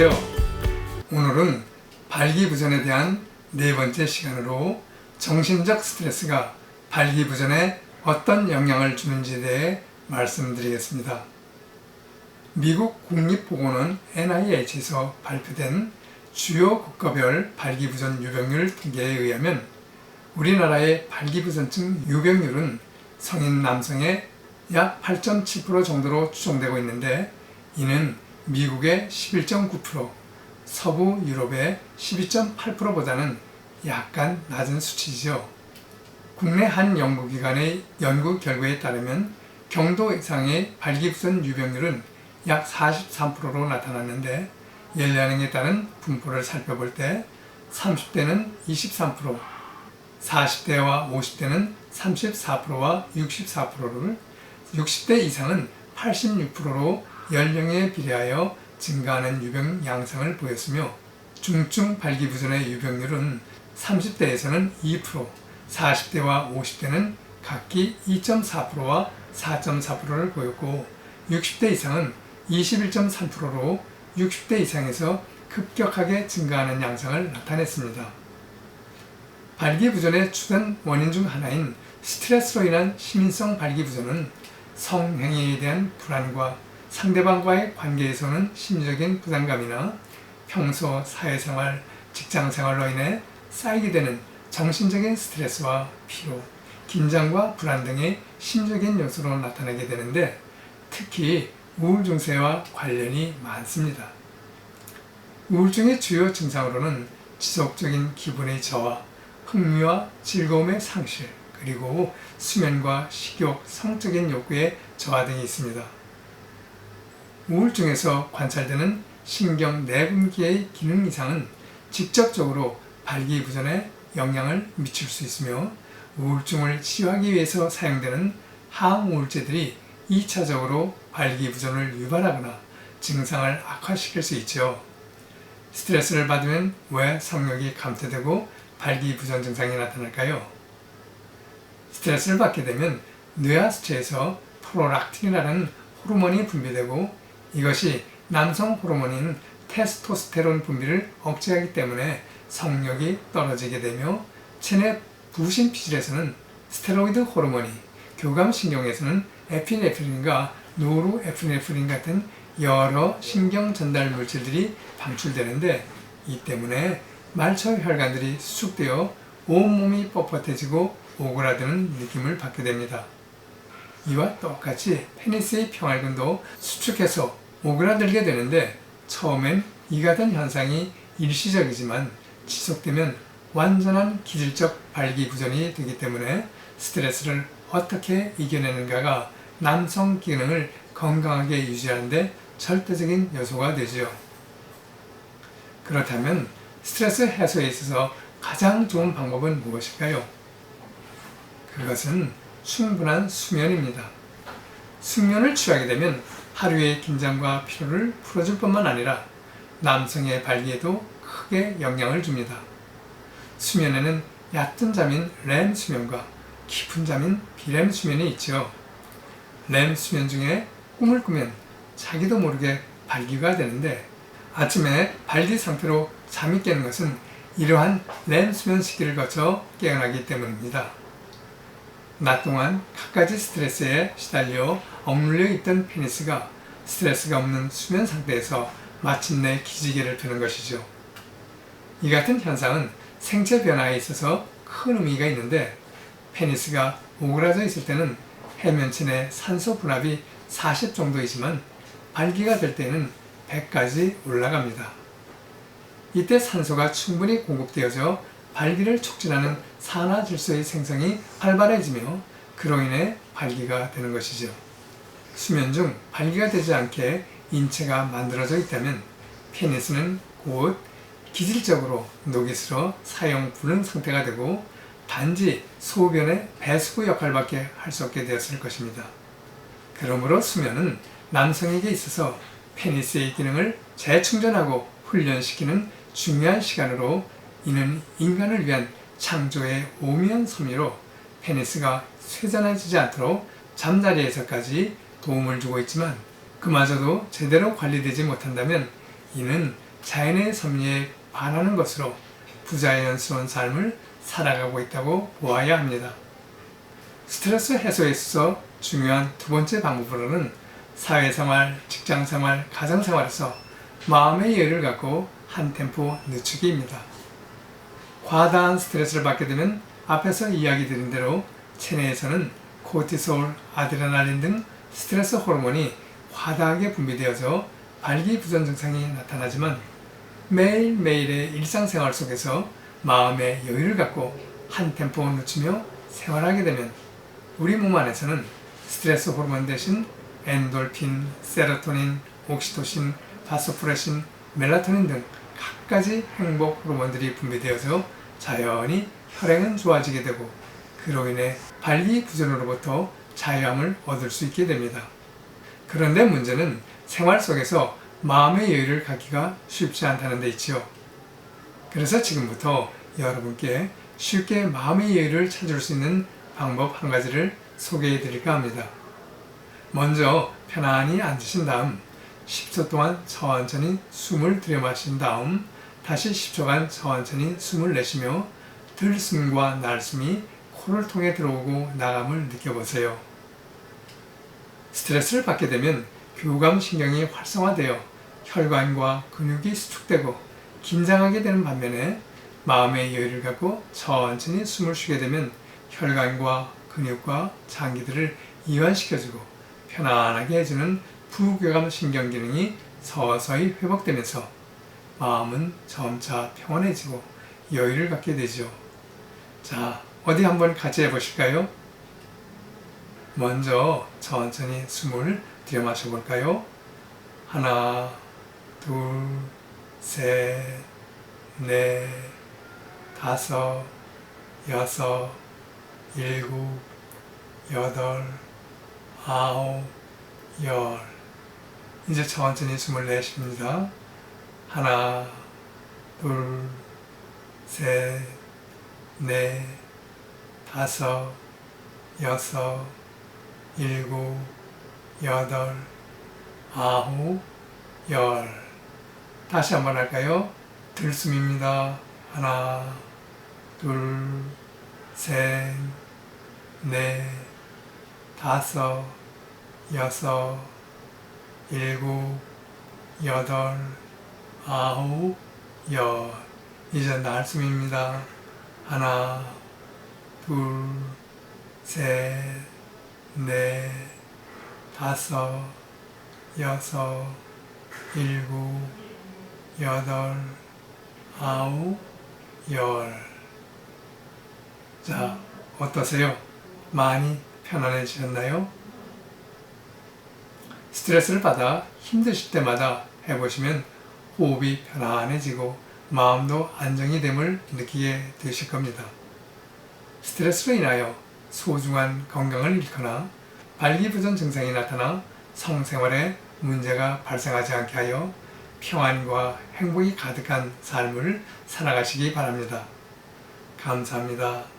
안녕하세요. 오늘은 발기부전에 대한 네 번째 시간으로 정신적 스트레스가 발기부전에 어떤 영향을 주는지에 대해 말씀드리겠습니다. 미국 국립보건원 NIH에서 발표된 주요 국가별 발기부전 유병률 통계에 의하면 우리나라의 발기부전증 유병률은 성인 남성의 약 8.7% 정도로 추정되고 있는데 이는 미국의 11.9%, 서부 유럽의 12.8%보다는 약간 낮은 수치죠. 국내 한 연구기관의 연구 결과에 따르면 경도 이상의 발기부전 유병률은 약 43%로 나타났는데 연령에 따른 분포를 살펴볼 때 30대는 23%, 40대와 50대는 34%와 64%를 60대 이상은 86%로 연령에 비례하여 증가하는 유병 양상을 보였으며 중증 발기부전의 유병률은 30대에서는 2%, 40대와 50대는 각기 2.4%와 4.4%를 보였고 60대 이상은 21.3%로 60대 이상에서 급격하게 증가하는 양상을 나타냈습니다. 발기부전의 주된 원인 중 하나인 스트레스로 인한 시민성 발기부전은 성행위에 대한 불안과 상대방과의 관계에서는 심리적인 부담감이나 평소 사회생활, 직장생활로 인해 쌓이게 되는 정신적인 스트레스와 피로, 긴장과 불안 등의 심적인 요소로 나타나게 되는데 특히 우울 증세와 관련이 많습니다. 우울증의 주요 증상으로는 지속적인 기분의 저하, 흥미와 즐거움의 상실, 그리고 수면과 식욕, 성적인 욕구의 저하 등이 있습니다. 우울증에서 관찰되는 신경 내분기의 기능 이상은 직접적으로 발기부전에 영향을 미칠 수 있으며 우울증을 치유하기 위해서 사용되는 항우울제들이 2차적으로 발기부전을 유발하거나 증상을 악화시킬 수 있죠. 스트레스를 받으면 왜 성욕이 감퇴되고 발기부전 증상이 나타날까요? 스트레스를 받게 되면 뇌하수체에서 프로락틴이라는 호르몬이 분비되고 이것이 남성 호르몬인 테스토스테론 분비를 억제하기 때문에 성욕이 떨어지게 되며 체내 부신 피질에서는 스테로이드 호르몬이 교감신경에서는 에피네프린과 노르에피네프린 같은 여러 신경 전달 물질들이 방출되는데 이 때문에 말초 혈관들이 수축되어 온몸이 뻣뻣해지고 오그라드는 느낌을 받게 됩니다. 이와 똑같이 페니스의 평활근도 수축해서 오그라들게 되는데 처음엔 이 같은 현상이 일시적이지만 지속되면 완전한 기질적 발기부전이 되기 때문에 스트레스를 어떻게 이겨내는가가 남성 기능을 건강하게 유지하는데 절대적인 요소가 되지요. 그렇다면 스트레스 해소에 있어서 가장 좋은 방법은 무엇일까요? 그것은 충분한 수면입니다. 숙면을 취하게 되면 하루의 긴장과 피로를 풀어줄 뿐만 아니라 남성의 발기에도 크게 영향을 줍니다. 수면에는 얕은 잠인 렘 수면과 깊은 잠인 비렘 수면이. 렘 수면 중에 꿈을 꾸면 자기도 모르게 발기가 되는데 아침에 발기 상태로 잠이 깨는 것은 이러한 렘 수면 시기를 거쳐 깨어나기 때문입니다. 낮 동안 갖가지 스트레스에 시달려 억눌려 있던 페니스가 스트레스가 없는 수면 상태에서 마침내 기지개를 펴는 것이죠. 이 같은 현상은 생체 변화에 있어서 큰 의미가 있는데 페니스가 오그라져 있을 때는 해면체 내 산소 분압이 40 정도이지만 발기가 될 때는 100까지 올라갑니다. 이때 산소가 충분히 공급되어져 발기를 촉진하는 산화 질소의 생성이 활발해지며 그로 인해 발기가 되는 것이죠. 수면 중 발기가 되지 않게 인체가 만들어져 있다면 페니스는 곧 기질적으로 녹이 슬어 사용 불능 상태가 되고 단지 소변의 배수구 역할밖에 할 수 없게 되었을 것입니다. 그러므로 수면은 남성에게 있어서 페니스의 기능을 재충전하고 훈련시키는 중요한 시간으로 이는 인간을 위한 창조의 오묘한 섭리로 페니스가 쇠잔해지지 않도록 잠자리에서까지 도움을 주고 있지만 그마저도 제대로 관리되지 못한다면 이는 자연의 섭리에 반하는 것으로 부자연스러운 삶을 살아가고 있다고 보아야 합니다. 스트레스 해소에 있어서 중요한 두 번째 방법으로는 사회생활, 직장생활, 가정생활에서 마음의 여유를 갖고 한 템포 늦추기입니다. 과다한 스트레스를 받게 되면 앞에서 이야기 드린 대로 체내에서는 코티솔, 아드레날린 등 스트레스 호르몬이 과다하게 분비되어져 발기부전 증상이 나타나지만 매일매일의 일상생활 속에서 마음의 여유를 갖고 한 템포 늦추며 생활하게 되면 우리 몸 안에서는 스트레스 호르몬 대신 엔돌핀, 세로토닌, 옥시토신, 바소프레신, 멜라토닌 등 각가지 행복 호르몬들이 분비되어서 자연히 혈행은 좋아지게 되고 그로 인해 발기부전으로부터 자유함을 얻을 수 있게 됩니다. 그런데 문제는 생활 속에서 마음의 여유를 갖기가 쉽지 않다는 데 있지요. 그래서 지금부터 여러분께 쉽게 마음의 여유를 찾을 수 있는 방법 한 가지를 소개해 드릴까 합니다. 먼저 편안히 앉으신 다음 10초 동안 천천히 숨을 들여 마신 다음 다시 10초간 천천히 숨을 내쉬며 들숨과 날숨이 코를 통해 들어오고 나감을 느껴보세요. 스트레스를 받게 되면 교감신경이 활성화되어 혈관과 근육이 수축되고 긴장하게 되는 반면에 마음의 여유를 갖고 천천히 숨을 쉬게 되면 혈관과 근육과 장기들을 이완시켜주고 편안하게 해주는 부교감 신경 기능이 서서히 회복되면서 마음은 점차 평온해지고 여유를 갖게 되죠. 자, 어디 한번 같이 해보실까요? 먼저 천천히 숨을 들여 마셔볼까요? 하나, 둘, 셋, 넷, 다섯, 여섯, 일곱, 여덟, 아홉, 열. 이제 천천히 숨을 내쉽니다. 하나, 둘, 셋, 넷, 다섯, 여섯, 일곱, 여덟, 아홉, 열. 다시 한번 할까요? 들숨입니다. 하나, 둘, 셋, 넷, 다섯, 여섯, 일곱, 여덟, 아홉, 열. 이제 날숨입니다. 하나, 둘, 셋, 넷, 다섯, 여섯, 일곱, 여덟, 아홉, 열. 자, 어떠세요? 많이 편안해지셨나요? 스트레스를 받아 힘드실 때마다 해보시면 호흡이 편안해지고 마음도 안정이 됨을 느끼게 되실 겁니다. 스트레스로 인하여 소중한 건강을 잃거나 발기부전 증상이 나타나 성생활에 문제가 발생하지 않게 하여 평안과 행복이 가득한 삶을 살아가시기 바랍니다. 감사합니다.